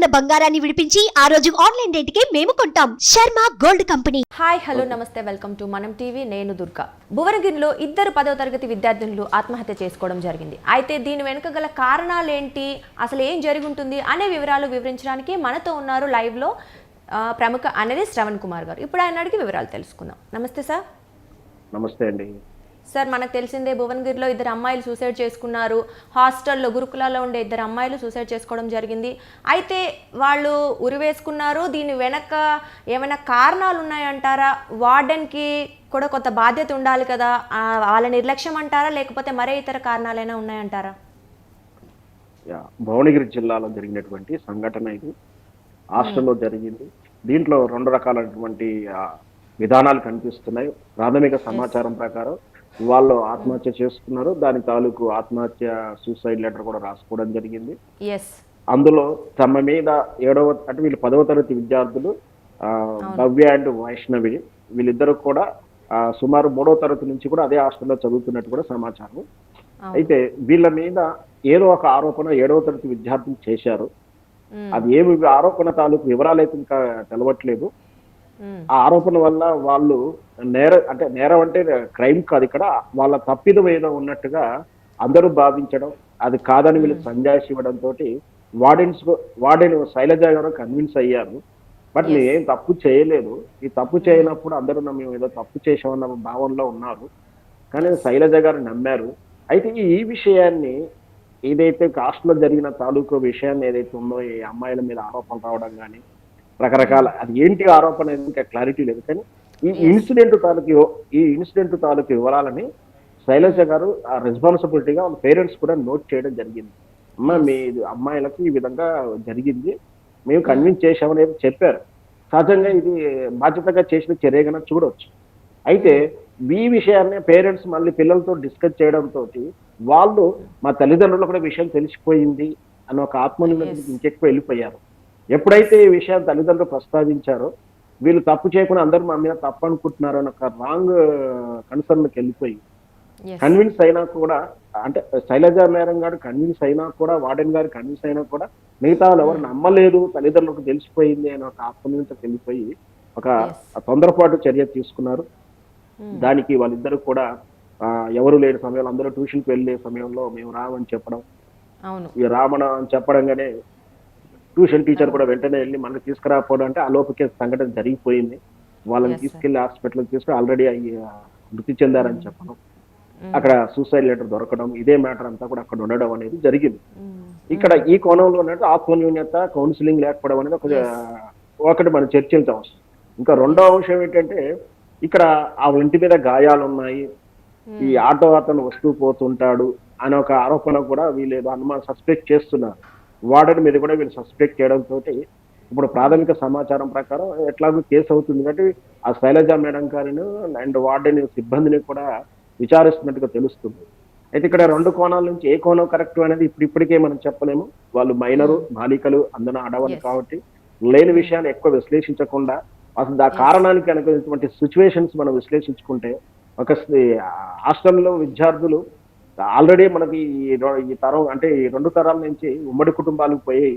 ఉన్న బంగారాన్ని విడిపించి ఆ రోజు ఆన్లైన్ రేటుకే మేము కొంటాం. Sharma gold company. Hi hello namaste welcome to మనం టీవీ. నేను దుర్గా. భువనగిరిలో ఇద్దరు పదవ తరగతి విద్యార్థినులు ఆత్మహత్య చేసుకోవడం జరిగింది. అయితే దీని వెనుక గల కారణాలు ఏంటి అసలు ఏం జరిగి ఉంటుంది అనే వివరాలు వివరించడానికి మనతో ఉన్నారు లైవ్లో ఆ, ప్రముఖ అనేది శ్రవణ్ కుమార్ గారు. ఇప్పుడు ఆయన అడిగి వివరాలు తెలుసుకుందాం. నమస్తే సార్. నమస్తే అండి. సార్ మనకు తెలిసిందే భువనగిరిలో ఇద్దరు అమ్మాయిలు సూసైడ్ చేసుకున్నారు. హాస్టల్లో గురుకులాల్లో ఉండే ఇద్దరు అమ్మాయిలు సూసైడ్ చేసుకోవడం జరిగింది. అయితే వాళ్ళు ఉరివేసుకున్నారు. దీని వెనక ఏమైనా కారణాలు ఉన్నాయంటారా వార్డెన్కి కూడా కొంత బాధ్యత ఉండాలి కదా. వాళ్ళ నిర్లక్ష్యం అంటారా? లేకపోతే మరే ఇతర కారణాలైనా ఉన్నాయంటారా? భువనగిరి జిల్లాలో జరిగినటువంటి సంఘటన ఇది. హాస్టల్లో జరిగింది. దీంట్లో రెండు రకాలైనటువంటి విధానాలు కనిపిస్తున్నాయి. ప్రాథమిక సమాచారం ప్రకారం వాళ్ళు ఆత్మహత్య చేసుకున్నారు. దాని తాలూకు ఆత్మహత్య సూసైడ్ లెటర్ కూడా రాసుకోవడం జరిగింది. అందులో తమ మీద ఏడవ అంటే వీళ్ళు పదవ తరగతి విద్యార్థులు ఆ, భవ్య అండ్ వైష్ణవి వీళ్ళిద్దరు కూడా ఆ, సుమారు మూడవ తరగతి నుంచి కూడా అదే హాస్టల్లో చదువుతున్నట్టు కూడా సమాచారం. అయితే వీళ్ళ మీద ఏదో ఒక ఆరోపణ ఏడవ తరగతి విద్యార్థులు చేశారు. అది ఏమి ఆరోపణ తాలూకు వివరాలు అయితే ఇంకా తెలవట్లేదు. ఆ ఆరోపణ వల్ల వాళ్ళు నేర అంటే నేరం అంటే క్రైమ్ కాదు ఇక్కడ. వాళ్ళ తప్పిదం ఏదో ఉన్నట్టుగా అందరూ భావించడం అది కాదని వీళ్ళు సంజాయిషి ఇవ్వడం తోటి వార్డెన్స్ వార్డెన్ శైలజ గారు కన్విన్స్ అయ్యారు. బట్ నేను ఏం తప్పు చేయలేదు. ఈ తప్పు చేయనప్పుడు అందరూ నా మేము ఏదో తప్పు చేసామన్న భావనలో ఉన్నారు. కానీ శైలజ గారు నమ్మారు. అయితే ఈ విషయాన్ని ఏదైతే కాస్ట్లో జరిగిన తాలూకు విషయాన్ని ఏదైతే ఉందో ఈ అమ్మాయిల మీద ఆరోపణలు రావడం కానీ రకరకాల అది ఏంటి ఆరోపణ అనేది ఇంకా క్లారిటీ లేదు. కానీ ఈ ఇన్సిడెంట్ తాలూకు ఈ ఇన్సిడెంట్ తాలూకు వివరాలని శైలజ గారు ఆ రెస్పాన్సిబిలిటీగా వాళ్ళ పేరెంట్స్ కూడా నోట్ చేయడం జరిగింది. అమ్మ మీ అమ్మాయిలకు ఈ విధంగా జరిగింది. మేము కన్విన్స్ చేశామనేది చెప్పారు. సహజంగా ఇది బాధ్యతగా చేసిన చర్యగా చూడొచ్చు. అయితే ఈ విషయాన్ని పేరెంట్స్ మళ్ళీ పిల్లలతో డిస్కస్ చేయడంతో వాళ్ళు మా తల్లిదండ్రులకు కూడా విషయం తెలిసిపోయింది అని ఒక ఆత్మనిర్భర్ ఇంకెక్కువ వెళ్ళిపోయారు. ఎప్పుడైతే ఈ విషయం తల్లిదండ్రులు ప్రస్తావించారో వీళ్ళు తప్పు చేయకుండా అందరూ మా మీద తప్పు అనుకుంటున్నారు అని ఒక రాంగ్ కన్సర్న్కి వెళ్ళిపోయి కన్విన్స్ అయినా కూడా అంటే శైలజ మేడం గారు కన్విన్స్ అయినా కూడా వార్డెన్ గారు కన్విన్స్ అయినా కూడా మిగతా వాళ్ళు ఎవరు నమ్మలేదు తల్లిదండ్రులకు తెలిసిపోయింది అని ఒక ఆత్మనియంతకు వెళ్ళిపోయి ఒక తొందరపాటు చర్య తీసుకున్నారు. దానికి వాళ్ళిద్దరు కూడా ఎవరు లేని సమయంలో అందరూ ట్యూషన్కి వెళ్ళే సమయంలో మేము రామని చెప్పడం రామణ అని చెప్పడంగానే ట్యూషన్ టీచర్ కూడా వెంటనే వెళ్ళి మనకి తీసుకురాకపోవడం అంటే ఆ లోపకే సంఘటన జరిగిపోయింది. వాళ్ళని. తీసుకెళ్ళి హాస్పిటల్కి తీసుకుని ఆల్రెడీ మృతి చెందారని చెప్పడం అక్కడ సూసైడ్ లెటర్ దొరకడం ఇదే మ్యాటర్ అంతా కూడా అక్కడ ఉండడం అనేది జరిగింది. ఇక్కడ ఈ కోణంలో ఉన్నట్టు ఆత్మన్యూన్యత కౌన్సిలింగ్ లేకపోవడం అనేది ఒక ఒకటి మనం చర్చించాం అవసరం ఇంకా రెండో అంశం ఏంటంటే ఇక్కడ ఆ ఇంటి మీద గాయాలు ఉన్నాయి ఈ ఆటో అతను వస్తూ పోతుంటాడు అనే ఒక ఆరోపణ కూడా వీళ్ళు అనుమానం సస్పెక్ట్ చేస్తున్నారు. వార్డెన్ మీద కూడా వీళ్ళు సస్పెక్ట్ చేయడం తోటి ఇప్పుడు ప్రాథమిక సమాచారం ప్రకారం ఎట్లాగో కేసు అవుతుంది కాబట్టి ఆ శైలజ మేడం గారిని అండ్ వార్డెన్ సిబ్బందిని కూడా విచారిస్తున్నట్టుగా తెలుస్తుంది. అయితే ఇక్కడ రెండు కోణాల నుంచి ఏ కోణం కరెక్ట్ అనేది ఇప్పుడు ఇప్పటికే మనం చెప్పలేము. వాళ్ళు మైనరు బాలికలు అందున Yes. కాబట్టి లేని విషయాన్ని ఎక్కువ విశ్లేషించకుండా అసలు ఆ కారణానికి అనుకున్నటువంటి సిచ్యువేషన్స్ మనం విశ్లేషించుకుంటే ఒక హాస్టల్లో విద్యార్థులు ఆల్రెడీ మనకి ఈ తరం అంటే ఈ రెండు తరాల నుంచి ఉమ్మడి కుటుంబాలకు పోయి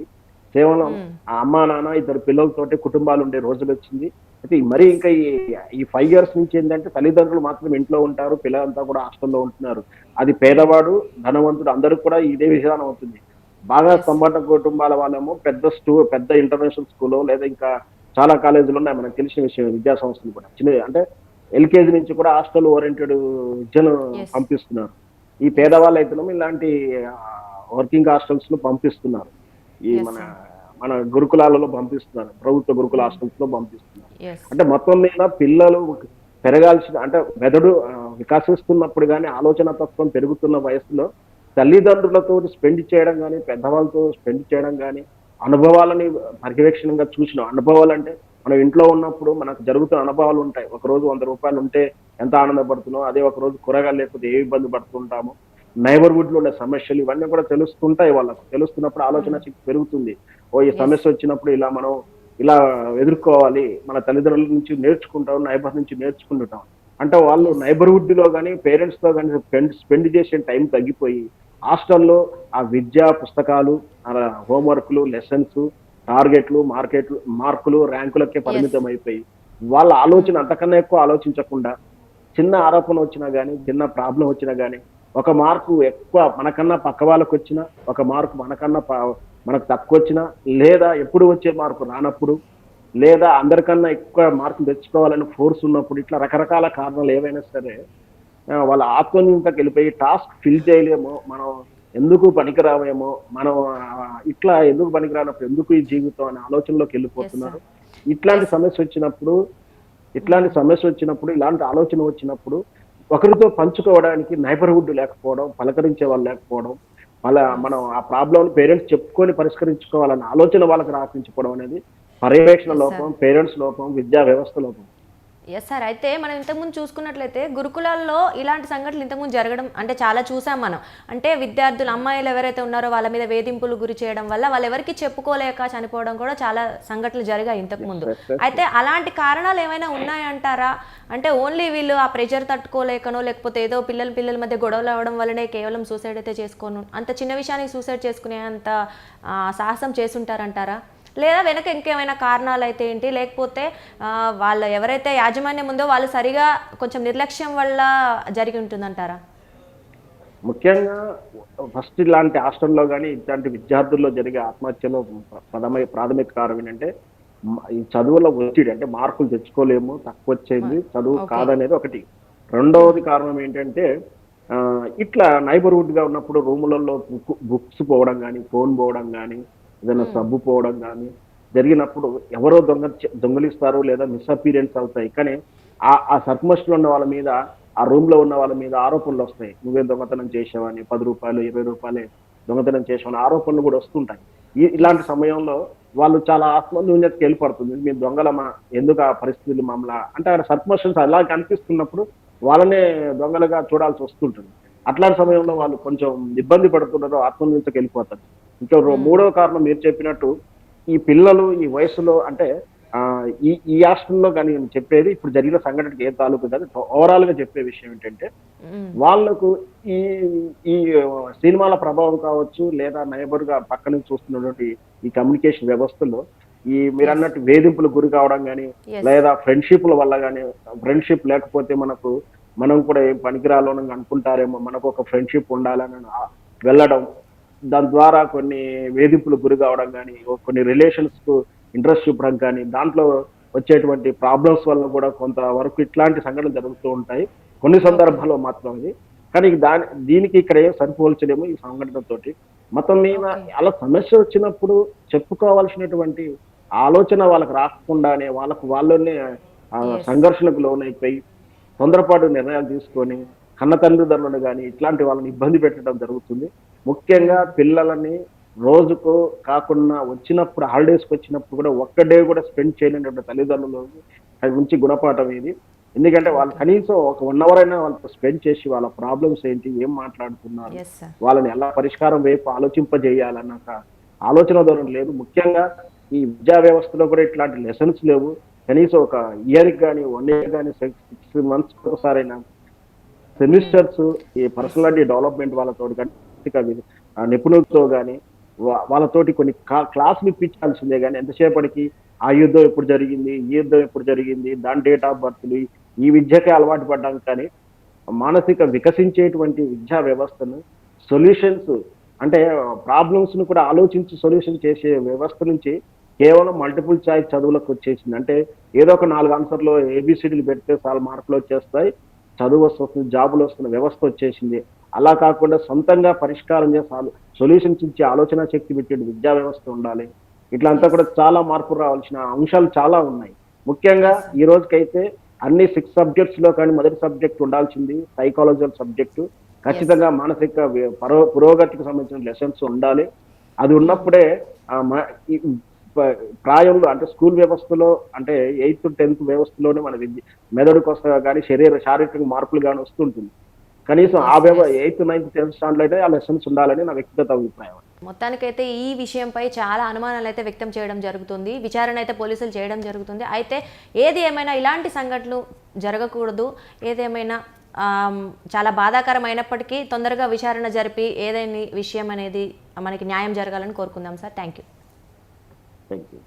కేవలం ఆ అమ్మా నాన్న ఇద్దరు పిల్లలతోటి కుటుంబాలు ఉండే రోజులు వచ్చింది. అయితే మరి ఇంకా ఈ ఈ ఫైవ్ ఇయర్స్ నుంచి ఏంటంటే తల్లిదండ్రులు మాత్రం ఇంట్లో ఉంటారు పిల్లలంతా కూడా హాస్టల్లో ఉంటున్నారు. అది పేదవాడు ధనవంతుడు అందరూ కూడా ఇదే విధానం అవుతుంది. బాగా సంబంధ కుటుంబాల వాళ్ళేమో పెద్ద స్టూ పెద్ద ఇంటర్నేషనల్ స్కూల్ లేదా ఇంకా చాలా కాలేజీలు ఉన్నాయి. మనకు తెలిసిన విషయం విద్యా సంస్థలు కూడా. చిన్న అంటే ఎల్కేజీ నుంచి కూడా హాస్టల్ ఓరియంటెడ్ విద్యను. పంపిస్తున్నారు. ఈ పేదవాళ్ళు అయితేనేమో ఇలాంటి వర్కింగ్ హాస్టల్స్లో పంపిస్తున్నారు. ఈ మన మన గురుకులాలలో పంపిస్తున్నారు. ప్రభుత్వ గురుకుల హాస్టల్స్లో పంపిస్తున్నారు అంటే మొత్తం మీద పిల్లలు పెరగాల్సిన అంటే మెదడు వికసిస్తున్నప్పుడు కానీ ఆలోచన తత్వం పెరుగుతున్న వయసులో తల్లిదండ్రులతో స్పెండ్ చేయడం కానీ పెద్దవాళ్ళతో స్పెండ్ చేయడం కానీ అనుభవాలని పర్యవేక్షణంగా చూసిన అనుభవాలు అంటే మనం ఇంట్లో ఉన్నప్పుడు మనకు జరుగుతున్న అనుభవాలు ఉంటాయి. ఒక రోజు వంద రూపాయలు ఉంటే ఎంత ఆనందపడుతున్నాం అదే ఒక రోజు కూరగాయలు లేకపోతే ఏ ఇబ్బంది పడుతుంటాము? నైబర్హుడ్లో ఉండే సమస్యలు ఇవన్నీ కూడా తెలుస్తుంటాయి వాళ్ళకు. తెలుస్తున్నప్పుడు ఆలోచన శక్తి పెరుగుతుంది. ఓ ఈ సమస్య వచ్చినప్పుడు ఇలా మనం ఇలా ఎదుర్కోవాలి. మన తల్లిదండ్రుల నుంచి నేర్చుకుంటాం నైబర్ నుంచి నేర్చుకుంటుంటాం. అంటే వాళ్ళు నైబర్హుడ్లో కానీ పేరెంట్స్తో కానీ స్పెండ్ స్పెండ్ చేసే టైం తగ్గిపోయి హాస్టల్లో ఆ విద్య పుస్తకాలు హోంవర్క్లు లెసన్స్ టార్గెట్లు మార్కెట్లు మార్కులు ర్యాంకులకే పరిమితం అయిపోయి వాళ్ళ ఆలోచన అంతకన్నా ఎక్కువ ఆలోచించకుండా చిన్న ఆరోపణ వచ్చినా గానీ చిన్న ప్రాబ్లం వచ్చినా గానీ ఒక మార్కు ఎక్కువ మనకన్నా పక్క వాళ్ళకు వచ్చినా ఒక మార్కు మనకన్నా మనకు తక్కువ వచ్చినా లేదా ఎప్పుడు వచ్చే మార్కు రానప్పుడు లేదా అందరికన్నా ఎక్కువ మార్కులు తెచ్చుకోవాలని ఫోర్స్ ఉన్నప్పుడు ఇట్లా రకరకాల కారణాలు ఏవైనా సరే వాళ్ళ ఆత్మన్యూనతకి వెళ్ళిపోయి టాస్క్ ఫిల్ చేయలేమో మనం ఎందుకు పనికిరావేమో మనం ఇట్లా ఎందుకు పనికిరానప్పుడు ఎందుకు ఈ జీవితం అనే ఆలోచనలోకి వెళ్ళిపోతున్నారు. ఇట్లాంటి సమస్య వచ్చినప్పుడు ఇట్లాంటి సమస్య వచ్చినప్పుడు ఇలాంటి ఆలోచన వచ్చినప్పుడు ఒకరితో పంచుకోవడానికి నైబర్హుడ్ లేకపోవడం పలకరించే వాళ్ళు లేకపోవడం వాళ్ళ మనం ఆ ప్రాబ్లం పేరెంట్స్ చెప్పుకొని పరిష్కరించుకోవాలన్న ఆలోచన వాళ్ళకి రాపించుకోవడం అనేది పర్యవేక్షణ లోపం పేరెంట్స్ లోపం విద్యా వ్యవస్థ లోపం. ఎస్ సార్ అయితే మనం ఇంతకుముందు చూసుకున్నట్లయితే గురుకులాల్లో ఇలాంటి సంఘటనలు ఇంతకుముందు జరగడం అంటే చాలా చూసాం మనం. అంటే విద్యార్థులు అమ్మాయిలు ఎవరైతే ఉన్నారో వాళ్ళ మీద వేధింపులు గురి చేయడం వల్ల వాళ్ళు ఎవరికి చెప్పుకోలేక చనిపోవడం కూడా చాలా సంఘటనలు జరిగాయి ఇంతకుముందు అయితే అలాంటి కారణాలు ఏమైనా ఉన్నాయంటారా? అంటే ఓన్లీ వీళ్ళు ఆ ప్రెషర్ తట్టుకోలేకనో లేకపోతే ఏదో పిల్లల పిల్లల మధ్య గొడవలు అవ్వడం వల్లనే కేవలం సూసైడ్ అయితే చేసుకోను అంత చిన్న విషయానికి సూసైడ్ చేసుకునే అంత సాహసం చేసుంటారంటారా? లేదా వెనక ఇంకేమైనా కారణాలు అయితే ఏంటి? లేకపోతే వాళ్ళ ఎవరైతే యాజమాన్యం ఉందో వాళ్ళు సరిగా కొంచెం నిర్లక్ష్యం వల్ల జరిగి ఉంటుందంటారా? ముఖ్యంగా ఫస్ట్ ఇలాంటి హాస్టల్లో కానీ ఇట్లాంటి విద్యార్థుల్లో జరిగే ఆత్మహత్యలో ప్రథమ ప్రాథమిక కారణం ఏంటంటే ఈ చదువుల ఒత్తిడి అంటే మార్కులు తెచ్చుకోలేము తక్కువ వచ్చేది చదువు. కాదనేది ఒకటి. రెండవది కారణం ఏంటంటే ఇట్లా నైబర్హుడ్గా ఉన్నప్పుడు రూములలో బుక్స్ పోవడం కానీ ఫోన్ పోవడం కానీ ఏదైనా సబ్బు పోవడం కానీ జరిగినప్పుడు ఎవరో దొంగ దొంగలిస్తారు లేదా మిస్అపీరియన్స్ అవుతాయి. కానీ ఆ ఆ సర్కమస్ట్లో ఉన్న వాళ్ళ మీద ఆ రూమ్లో ఉన్న వాళ్ళ మీద ఆరోపణలు వస్తాయి. నువ్వే దొంగతనం చేసావని పది రూపాయలు ఇరవై రూపాయలే దొంగతనం చేసావని ఆరోపణలు కూడా వస్తుంటాయి. ఈ ఇలాంటి సమయంలో వాళ్ళు చాలా ఆత్మన్యూన్యతకి వెళ్ళిపడుతుంది మేము దొంగలమా? ఎందుకు ఆ పరిస్థితులు మమ్మల్ని? అంటే అక్కడ సర్కమస్టెన్స్ అలా కనిపిస్తున్నప్పుడు వాళ్ళనే దొంగలుగా చూడాల్సి వస్తుంటుంది. అట్లాంటి సమయంలో వాళ్ళు కొంచెం ఇబ్బంది పడుతున్నారు ఆత్మన్యూనతకి వెళ్ళిపోతారు. ఇంకా మూడవ కారణం మీరు చెప్పినట్టు ఈ పిల్లలు ఈ వయసులో అంటే ఆ, ఈ ఈ హాస్టల్లో కానీ నేను చెప్పేది ఇప్పుడు జరిగిన సంఘటనకి ఏ తాలూకు కాదు ఓవరాల్గా చెప్పే విషయం ఏంటంటే మ్మ్. వాళ్ళకు ఈ ఈ సినిమాల ప్రభావం కావచ్చు లేదా నైబర్గా పక్క నుంచి చూస్తున్నటువంటి ఈ కమ్యూనికేషన్ వ్యవస్థలో ఈ మీరు అన్నట్టు వేధింపులు గురి కావడం కానీ. లేదా ఫ్రెండ్షిప్ల వల్ల కానీ ఫ్రెండ్షిప్ లేకపోతే మనకు మనం కూడా ఏం పనికిరాలోనని అనుకుంటారేమో మనకు ఒక ఫ్రెండ్షిప్ ఉండాలని వెళ్ళడం దాని ద్వారా కొన్ని వేధింపులు గురి కావడం కానీ కొన్ని రిలేషన్స్కు ఇంట్రెస్ట్ చూపడం కానీ దాంట్లో వచ్చేటువంటి ప్రాబ్లమ్స్ వల్ల కూడా కొంతవరకు ఇట్లాంటి సంఘటనలు జరుగుతూ ఉంటాయి. కొన్ని సందర్భాల్లో మాత్రం ఇది. కానీ దాని దీనికి ఇక్కడ ఏం సరిపోల్చలేము ఈ సంఘటనతోటి. మొత్తం మీద అలా సమస్య వచ్చినప్పుడు చెప్పుకోవాల్సినటువంటి ఆలోచన వాళ్ళకి రాకుండానే వాళ్ళకు వాళ్ళనే సంఘర్షణకు లోనైపోయి తొందరపాటు నిర్ణయాలు తీసుకొని కన్న తల్లిదండ్రులను కానీ ఇట్లాంటి వాళ్ళని ఇబ్బంది పెట్టడం జరుగుతుంది. ముఖ్యంగా పిల్లలని రోజుకు కాకుండా వచ్చినప్పుడు హాలిడేస్కి వచ్చినప్పుడు కూడా ఒక్క డే కూడా స్పెండ్ చేయలేనటువంటి తల్లిదండ్రులు అది మంచి గుణపాఠం ఇది. ఎందుకంటే వాళ్ళు కనీసం ఒక వన్ అవర్ అయినా వాళ్ళతో స్పెండ్ చేసి వాళ్ళ ప్రాబ్లమ్స్ ఏంటి ఏం మాట్లాడుతున్నారు వాళ్ళని ఎలా పరిష్కారం వైపు ఆలోచింపజేయాలన్న ఒక ఆలోచన ధోరణి లేదు. ముఖ్యంగా ఈ విద్యా వ్యవస్థలో కూడా ఇట్లాంటి లెసన్స్ లేవు. కనీసం ఒక ఇయర్ కానీ వన్ ఇయర్ కానీ సిక్స్ మంత్స్ ఒకసారైనా సెమిస్టర్స్ ఈ పర్సనాలిటీ డెవలప్మెంట్ వాళ్ళతో కానీ నిపుణులతో కానీ వాళ్ళతోటి కొన్ని క్లాసులు ఇప్పించాల్సిందే కానీ ఎంతసేపటికి ఆ యుద్ధం ఎప్పుడు జరిగింది ఈ యుద్ధం ఎప్పుడు జరిగింది దాని డేట్ ఆఫ్ బర్త్లు ఈ విద్యకే అలవాటు పడ్డాం కానీ మానసిక వికసించేటువంటి విద్యా వ్యవస్థను సొల్యూషన్స్ అంటే ప్రాబ్లమ్స్ను కూడా ఆలోచించి సొల్యూషన్ చేసే వ్యవస్థ నుంచి కేవలం మల్టిపుల్ ఛాయిస్ చదువులకు వచ్చేసింది. అంటే ఏదో ఒక నాలుగు ఆన్సర్లో ఏబిసిడీలు పెడితే చాలా మార్కులు వచ్చేస్తాయి. చదువు వస్తుంది జాబులు వస్తున్న వ్యవస్థ వచ్చేసింది. అలా కాకుండా సొంతంగా పరిష్కారం చేసి సొల్యూషన్స్ ఇచ్చే ఆలోచన శక్తి పెట్టే విద్యా వ్యవస్థ ఉండాలి. ఇట్లా అంతా కూడా చాలా మార్పులు రావాల్సిన అంశాలు చాలా ఉన్నాయి. ముఖ్యంగా ఈ రోజుకైతే అన్ని సిక్స్ సబ్జెక్ట్స్లో కానీ మొదటి సబ్జెక్ట్ ఉండాల్సింది సైకాలజికల్ సబ్జెక్టు ఖచ్చితంగా మానసిక పురోగతికి సంబంధించిన లెసన్స్ ఉండాలి. అది ఉన్నప్పుడే ప్రాయంలో అంటే స్కూల్ వ్యవస్థలో అంటే ఎయిత్ టెన్త్ వ్యవస్థలోనే మన విద్య మెదడుకు వస్తా కానీ శరీర శారీరక మార్పులు కానీ వస్తుంటుంది. కనీసం ఆ వ్యవ ఎయిత్ నైన్త్ టెన్త్ స్టాండర్డ్ అయితే ఆ లెసన్స్ ఉండాలని నా వ్యక్తిగత అభిప్రాయం. మొత్తానికైతే ఈ విషయంపై చాలా అనుమానాలు అయితే వ్యక్తం చేయడం జరుగుతుంది. విచారణ అయితే పోలీసులు చేయడం జరుగుతుంది. అయితే ఏది ఏమైనా ఇలాంటి సంఘటనలు జరగకూడదు. ఏదేమైనా చాలా బాధాకరమైనప్పటికీ తొందరగా విచారణ జరిపి ఏదైనా విషయం అనేది మనకి న్యాయం జరగాలని కోరుకుందాం sir. Thank you. Thank you